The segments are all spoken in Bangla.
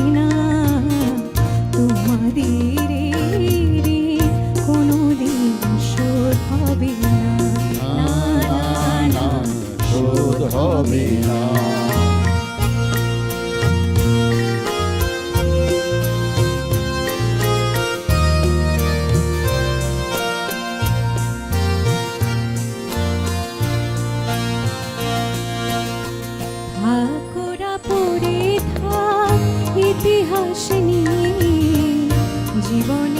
সেনা তোমাদের রে কোনোদিন শোধ হবে না। না না না শোধ হবে না। নিয়ে জীবনে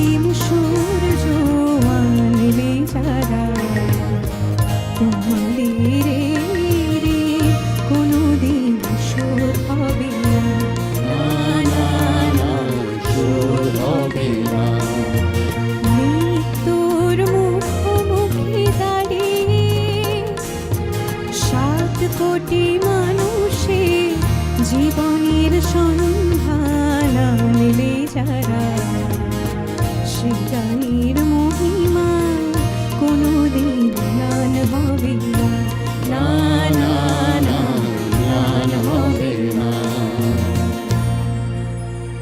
অন্তিম সূর্য আনবে যারা তোমাদের রে কোনো দিন হবে না শোধ হবে না। মৃত্যুর মুখোমুখি কোটি মানুষের জীবনের সন্ধান আনবে যারা সেটা নির্মহিমা কোনোদিন